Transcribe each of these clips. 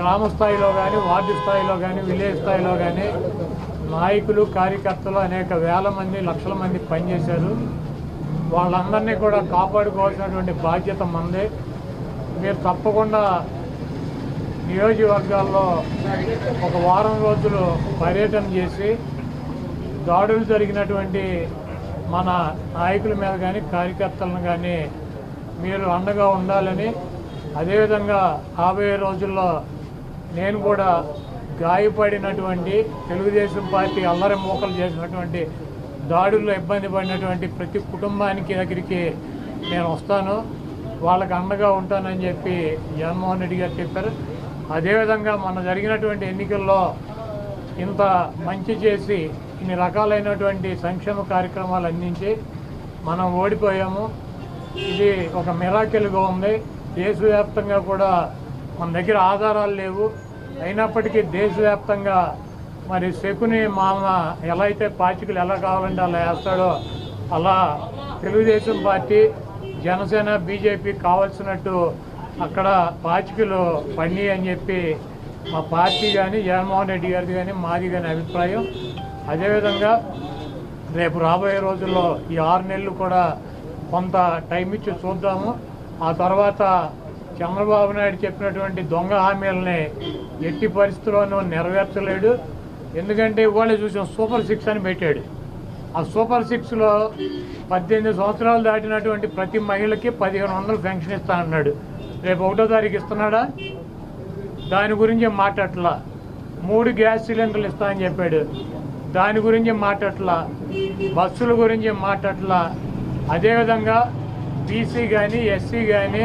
గ్రామ స్థాయిలో కానీ వార్డు స్థాయిలో కానీ విలేజ్ స్థాయిలో కానీ నాయకులు కార్యకర్తలు అనేక వేల మంది లక్షల మంది పనిచేశారు. వాళ్ళందరినీ కూడా కాపాడుకోవాల్సినటువంటి బాధ్యత మందే మీరు తప్పకుండా నియోజకవర్గాల్లో ఒక వారం రోజులు పర్యటన చేసి దాడులు జరిగినటువంటి మన నాయకుల మీద కానీ కార్యకర్తలను కానీ మీరు అండగా ఉండాలని అదేవిధంగా రాబోయే రోజుల్లో నేను కూడా గాయపడినటువంటి తెలుగుదేశం పార్టీ అల్లరి మోకలు చేసినటువంటి దాడుల్లో ఇబ్బంది పడినటువంటి ప్రతి కుటుంబానికి దగ్గరికి నేను వస్తాను. వాళ్ళకి అండగా ఉంటానని చెప్పి జగన్మోహన్ రెడ్డి గారు చెప్పారు. అదేవిధంగా మన జరిగినటువంటి ఎన్నికల్లో ఇంత మంచి చేసి ఇన్ని రకాలైనటువంటి సంక్షేమ కార్యక్రమాలు అందించి మనం ఓడిపోయాము. ఇది ఒక మిరాకిల్గా ఉంది. దేశవ్యాప్తంగా కూడా మన దగ్గర ఆధారాలు లేవు. అయినప్పటికీ దేశవ్యాప్తంగా మరి శకుని మామ ఎలా అయితే పాచికలు ఎలా కావాలంటే అలా వేస్తాడో అలా తెలుగుదేశం పార్టీ జనసేన బీజేపీ కావాల్సినట్టు అక్కడ పాచికలు పని అని చెప్పి మా పార్టీ కానీ జగన్మోహన్ రెడ్డి గారిది కానీ మాది కానీ అభిప్రాయం. అదేవిధంగా రేపు రాబోయే రోజుల్లో ఈ ఆరు నెలలు కూడా కొంత టైం ఇచ్చి చూద్దాము. ఆ తర్వాత చంద్రబాబు నాయుడు చెప్పినటువంటి దొంగ హామీలని ఎట్టి పరిస్థితుల్లోనూ నెరవేర్చలేడు. ఎందుకంటే ఇవాళ చూసాం సూపర్ సిక్స్ అని పెట్టాడు. ఆ సూపర్ సిక్స్లో పద్దెనిమిది సంవత్సరాలు దాటినటువంటి ప్రతి మహిళకి పదిహేను వందలు పెన్షన్ ఇస్తానన్నాడు. రేపు ఒకటో తారీఖు ఇస్తున్నాడా? దాని గురించి మాట్లాడలా మూడు గ్యాస్ సిలిండర్లు ఇస్తానని చెప్పాడు. దాని గురించి మాట్లాడలా బస్సుల గురించి మాట్లాడలా అదేవిధంగా బీసీ కానీ ఎస్సీ కానీ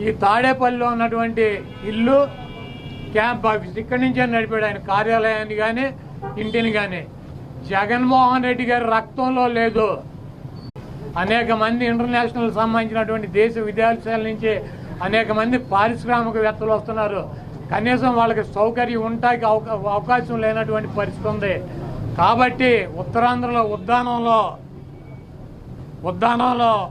ఈ తాడేపల్లిలో ఉన్నటువంటి ఇల్లు క్యాంప్ ఆఫీస్. ఇక్కడి నుంచే నడిపాడు ఆయన కార్యాలయాన్ని కానీ ఇంటిని కానీ జగన్మోహన్ రెడ్డి గారి రక్తంలో లేదు. అనేక మంది ఇంటర్నేషనల్ సంబంధించినటువంటి దేశ విదేశాల నుంచి అనేక మంది పారిశ్రామికవేత్తలు వస్తున్నారు. కనీసం వాళ్ళకి సౌకర్యం ఉంటాకి అవకా- అవకాశం లేనటువంటి పరిస్థితి ఉంది. కాబట్టి ఉత్తరాంధ్రలో ఉద్దానంలో ఉద్దానంలో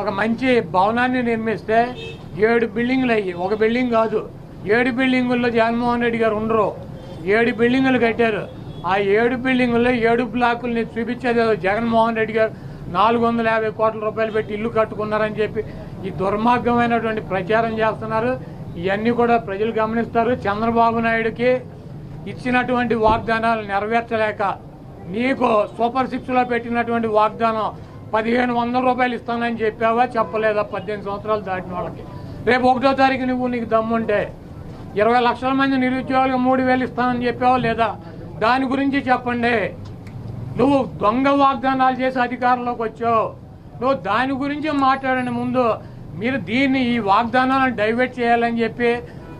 ఒక మంచి భవనాన్ని నిర్మిస్తే ఏడు బిల్డింగ్లు అయ్యి ఒక బిల్డింగ్ కాదు ఏడు బిల్డింగుల్లో జగన్మోహన్ రెడ్డి గారు ఉండరు. ఏడు బిల్డింగులు కట్టారు. ఆ ఏడు బిల్డింగుల్లో ఏడు బ్లాకుల్ని చూపించేది జగన్మోహన్ రెడ్డి గారు. నాలుగు వందల యాభై కోట్ల రూపాయలు పెట్టి ఇల్లు కట్టుకున్నారని చెప్పి ఈ దుర్మార్గమైనటువంటి ప్రచారం చేస్తున్నారు. ఇవన్నీ కూడా ప్రజలు గమనిస్తారు. చంద్రబాబు నాయుడుకి ఇచ్చినటువంటి వాగ్దానాలు నెరవేర్చలేక నీకు సూపర్ సిక్స్లో పెట్టినటువంటి వాగ్దానం పదిహేను వందల రూపాయలు ఇస్తానని చెప్పావా? చెప్పలేదా? పద్దెనిమిది సంవత్సరాలు దాటిన వాళ్ళకి. రేపు ఒకటో తారీఖు నువ్వు నీకు దమ్ముంటే ఇరవై లక్షల మంది నిరుద్యోగులకు మూడు వేలు ఇస్తానని చెప్పావా లేదా? దాని గురించి చెప్పండి. నువ్వు దొంగ వాగ్దానాలు చేసి అధికారంలోకి వచ్చావు. నువ్వు దాని గురించి మాట్లాడండి ముందు. మీరు దీన్ని ఈ వాగ్దానాలను డైవర్ట్ చేయాలని చెప్పి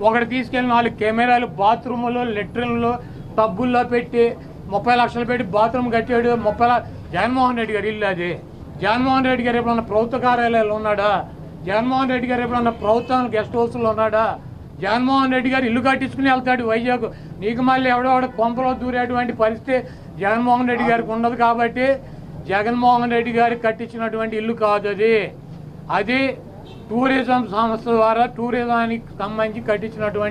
ఒకటి తీసుకెళ్ళి నాలుగు కెమెరాలు బాత్రూములు లెట్రిన్లు టబ్బుల్లో పెట్టి ముప్పై లక్షలు పెట్టి బాత్రూమ్ కట్టాడు ముప్పై జగన్మోహన్ రెడ్డి గారు ఇల్లు అది. జగన్మోహన్ రెడ్డి గారు ఎప్పుడన్నా ప్రభుత్వ కార్యాలయాలు ఉన్నాడా? జగన్మోహన్ రెడ్డి గారు ఎప్పుడన్నా ప్రభుత్వం గెస్ట్ హౌస్లో ఉన్నాడా? జగన్మోహన్ రెడ్డి గారు ఇల్లు కట్టించుకుని వెళ్తాడు వైజాగ్. నీకు మళ్ళీ ఎవడెవడ కొంపలో దూరేటువంటి పరిస్థితి జగన్మోహన్ రెడ్డి గారికి ఉండదు కాబట్టి జగన్మోహన్ రెడ్డి గారికి కట్టించినటువంటి ఇల్లు కాదు అది. అది టూరిజం సంస్థ ద్వారా టూరిజానికి సంబంధించి కట్టించినటువంటి